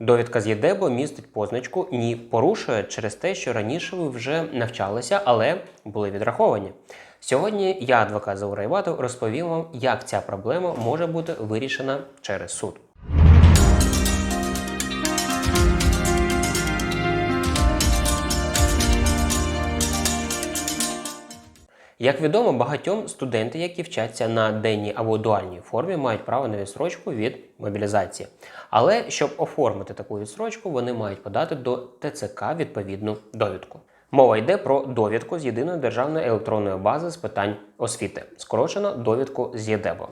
Довідка з ЄДЕБО містить позначку ні порушує через те, що раніше ви вже навчалися, але були відраховані. Сьогодні я, адвокат Заура Іватов, розповім вам, як ця проблема може бути вирішена через суд. Як відомо, багатьом студенти, які вчаться на денній або дуальній формі, мають право на відсрочку від мобілізації. Але щоб оформити таку відсрочку, вони мають подати до ТЦК відповідну довідку. Мова йде про довідку з єдиної державної електронної бази з питань освіти, скорочено довідку з ЄДЕБО.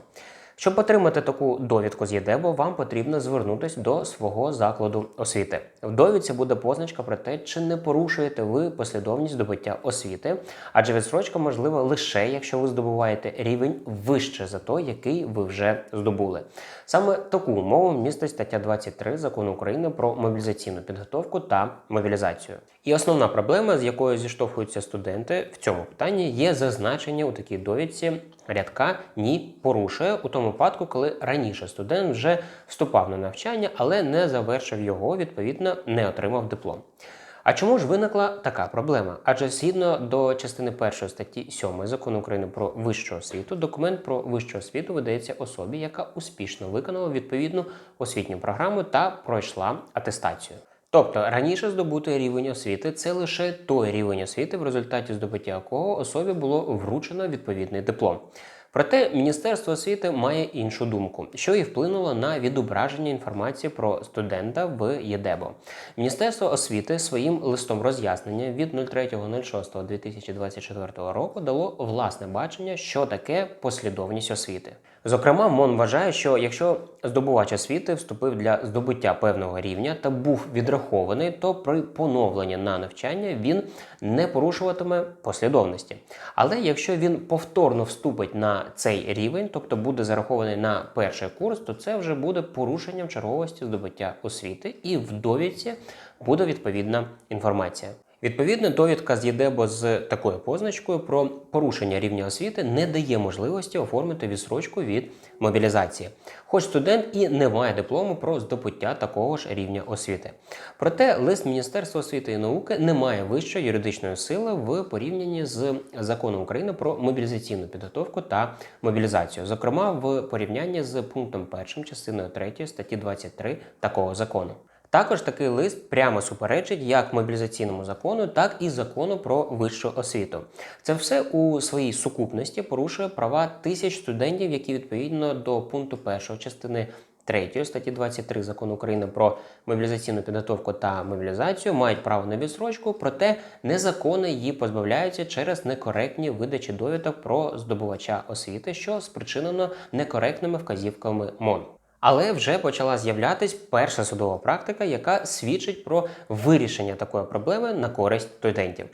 Щоб отримати таку довідку з ЄДЕБО, вам потрібно звернутися до свого закладу освіти. В довідці буде позначка про те, чи не порушуєте ви послідовність здобуття освіти, адже відстрочка можлива лише якщо ви здобуваєте рівень вище за той, який ви вже здобули. Саме таку умову містить стаття 23 закону України про мобілізаційну підготовку та мобілізацію. І основна проблема, з якою зіштовхуються студенти в цьому питанні, є зазначення у такій довідці рядка ні порушує у тому випадку, коли раніше студент вже вступав на навчання, але не завершив його, відповідно, не отримав диплом. А чому ж виникла така проблема? Адже згідно до частини 1 статті 7 закону України про вищу освіту, документ про вищу освіту видається особі, яка успішно виконала відповідну освітню програму та пройшла атестацію. Тобто раніше здобутий рівень освіти це лише той рівень освіти, в результаті здобуття якого особі було вручено відповідний диплом. Проте Міністерство освіти має іншу думку, що і вплинуло на відображення інформації про студента в ЄДЕБО. Міністерство освіти своїм листом роз'яснення від 03.06.2024 року дало власне бачення, що таке послідовність освіти. Зокрема, МОН вважає, що якщо здобувач освіти вступив для здобуття певного рівня та був відрахований, то при поновленні на навчання він не порушуватиме послідовності. Але якщо він повторно вступить на цей рівень, тобто буде зарахований на перший курс, то це вже буде порушенням черговості здобуття освіти, і в довідці буде відповідна інформація. Відповідно, довідка з ЄДЕБО з такою позначкою про порушення рівня освіти не дає можливості оформити відсрочку від мобілізації, хоч студент і не має диплому про здобуття такого ж рівня освіти. Проте лист Міністерства освіти і науки не має вищої юридичної сили в порівнянні з законом України про мобілізаційну підготовку та мобілізацію, зокрема в порівнянні з пунктом 1 частиною 3 статті 23 такого закону. Також такий лист прямо суперечить як мобілізаційному закону, так і закону про вищу освіту. Це все у своїй сукупності порушує права тисяч студентів, які відповідно до пункту 1 частини 3 статті 23 закону України про мобілізаційну підготовку та мобілізацію мають право на відсрочку, проте незаконно її позбавляються через некоректні видачі довідок про здобувача освіти, що спричинено некоректними вказівками МОН. Але вже почала з'являтись перша судова практика, яка свідчить про вирішення такої проблеми на користь студентів.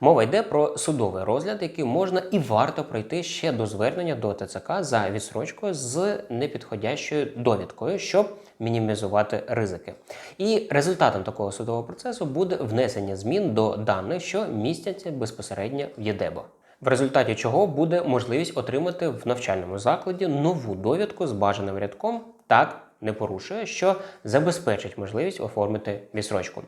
Мова йде про судовий розгляд, який можна і варто пройти ще до звернення до ТЦК за відсрочкою з непідходящою довідкою, щоб мінімізувати ризики. І результатом такого судового процесу буде внесення змін до даних, що містяться безпосередньо в ЄДЕБО в результаті чого буде можливість отримати в навчальному закладі нову довідку з бажаним рядком так не порушує, що забезпечить можливість оформити відсрочку.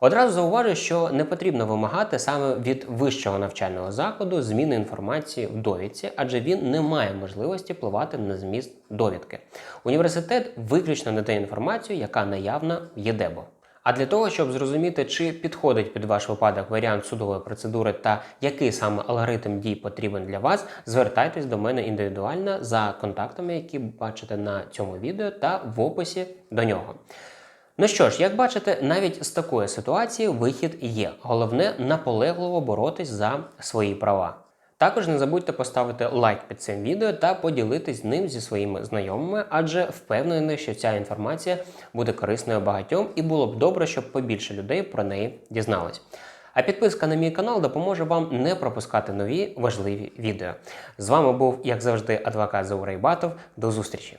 Одразу зауважу, що не потрібно вимагати саме від вищого навчального закладу зміни інформації в довідці, адже він не має можливості впливати на зміст довідки. Університет виключно надає інформацію, яка наявна в ЄДЕБО. А для того, щоб зрозуміти, чи підходить під ваш випадок варіант судової процедури та який саме алгоритм дій потрібен для вас, звертайтесь до мене індивідуально за контактами, які бачите на цьому відео та в описі до нього. Ну що ж, як бачите, навіть з такої ситуації вихід є. Головне наполегливо боротись за свої права. Також не забудьте поставити лайк під цим відео та поділитись ним зі своїми знайомими, адже впевнений, що ця інформація буде корисною багатьом і було б добре, щоб побільше людей про неї дізнались. А підписка на мій канал допоможе вам не пропускати нові важливі відео. З вами був, як завжди, адвокат Заурей Батов. До зустрічі!